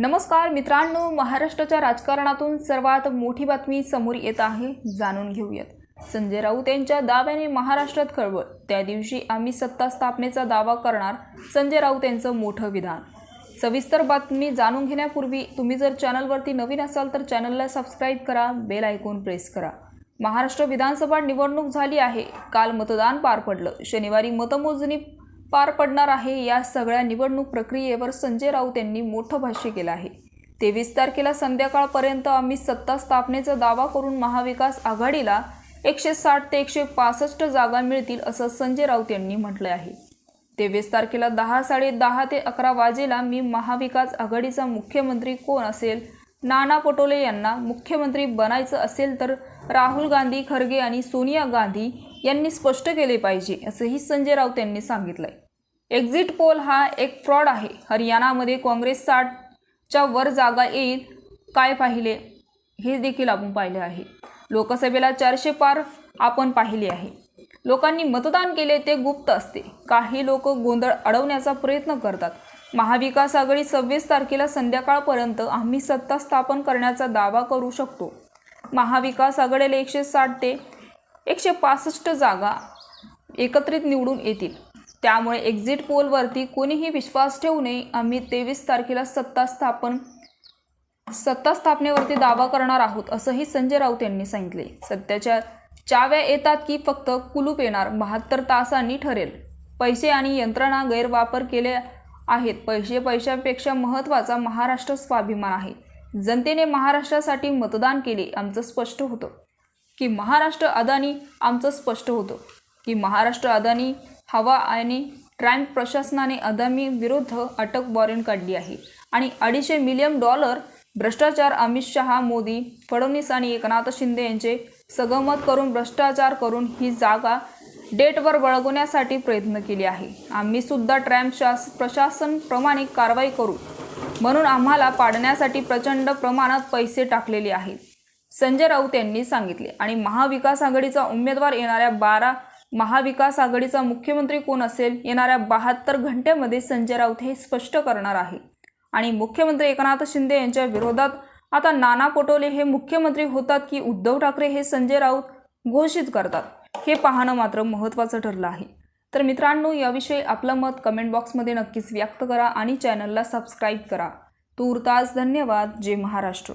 नमस्कार मित्रांनो महाराष्ट्राच्या राजकारणातून सर्वात मोठी बातमी समोर येत आहे जाणून घेऊयात. संजय राऊत यांच्या दाव्याने महाराष्ट्रात खळबळ. त्या दिवशी आम्ही सत्ता स्थापनेचा दावा करणार संजय राऊत यांचं मोठं विधान. सविस्तर बातमी जाणून घेण्यापूर्वी तुम्ही जर चॅनलवरती नवीन असाल तर चॅनलला सबस्क्राईब करा बेल ऐकून प्रेस करा. महाराष्ट्र विधानसभा निवडणूक झाली आहे काल मतदान पार पडलं. शनिवारी मतमोजणी पार पडणार आहे या सगळ्या निवडणूक प्रक्रियेवर संजय राऊत यांनी मोठं भाष्य केलं आहे. तेवीस तारखेला संध्याकाळपर्यंत आम्ही सत्ता स्थापनेचा दावा करून महाविकास आघाडीला एकशे साठ ते एकशे पासष्ट जागा मिळतील असं संजय राऊत यांनी म्हटलं आहे. तेवीस तारखेला दहा साडे दहा ते अकरा वाजेला मी महाविकास आघाडीचा मुख्यमंत्री कोण असेल नाना पटोले यांना मुख्यमंत्री बनायचं असेल तर राहुल गांधी खरगे आणि सोनिया गांधी यांनी स्पष्ट केले पाहिजे असंही संजय राऊत यांनी सांगितलंय. एक्झिट पोल हा एक फ्रॉड आहे. हरियाणामध्ये काँग्रेस साठच्या वर जागा येईल काय पाहिले? हे देखील आपण पाहिले आहे. लोकसभेला चारशे पार आपण पाहिले आहे. लोकांनी मतदान केले ते गुप्त असते. काही लोक गोंधळ अडवण्याचा प्रयत्न करतात. महाविकास आघाडी सव्वीस तारखेला संध्याकाळपर्यंत आम्ही सत्ता स्थापन करण्याचा दावा करू शकतो. महाविकास आघाडीला एकशे साठ ते एकशे पासष्ट जागा एकत्रित निवडून येतील. त्यामुळे एक्झिट पोलवरती कोणीही विश्वास ठेवू नये. आम्ही तेवीस तारखेला सत्ता स्थापन सत्ता स्थापनेवरती दावा करणार आहोत असंही संजय राऊत यांनी सांगितले. सत्याच्या चाव्या येतात की फक्त कुलूप येणार बहात्तर तासांनी ठरेल. पैसे आणि यंत्रणा गैरवापर केले आहेत. पैसे पैशापेक्षा महत्त्वाचा महाराष्ट्र स्वाभिमान आहे. जनतेने महाराष्ट्रासाठी मतदान केले आमचं स्पष्ट होतं. की महाराष्ट्र अदानी आमचं स्पष्ट होतं. की महाराष्ट्र अदानी हवा आणि ट्रॅम्प प्रशासनाने अदानी विरुद्ध अटक वॉरंट काढली आहे. आणि अडीचशे मिलियन डॉलर भ्रष्टाचार अमित शहा मोदी फडणवीस आणि एकनाथ शिंदे यांचे सगमत करून भ्रष्टाचार करून ही जागा डेटवर वळवण्यासाठी प्रयत्न केले आहे. आम्ही सुद्धा ट्रॅम्प शास प्रशासनप्रमाणे कारवाई करू. म्हणून आम्हाला पाडण्यासाठी प्रचंड प्रमाणात पैसे टाकलेले आहेत. संजय राऊत यांनी सांगितले. आणि महाविकास आघाडीचा उमेदवार येणाऱ्या बारा महाविकास आघाडीचा मुख्यमंत्री कोण असेल? येणाऱ्या बहात्तर घंट्यामध्ये संजय राऊत हे स्पष्ट करणार आहे. आणि मुख्यमंत्री एकनाथ शिंदे यांच्या विरोधात आता नाना पटोले हे मुख्यमंत्री होतात की उद्धव ठाकरे हे संजय राऊत घोषित करतात? हे पाहणं मात्र महत्त्वाचं ठरलं आहे. तर मित्रांनो याविषयी आपलं मत कमेंट बॉक्समध्ये नक्कीच व्यक्त करा आणि चॅनलला सबस्क्राईब करा. तूर्तास धन्यवाद. जय महाराष्ट्र.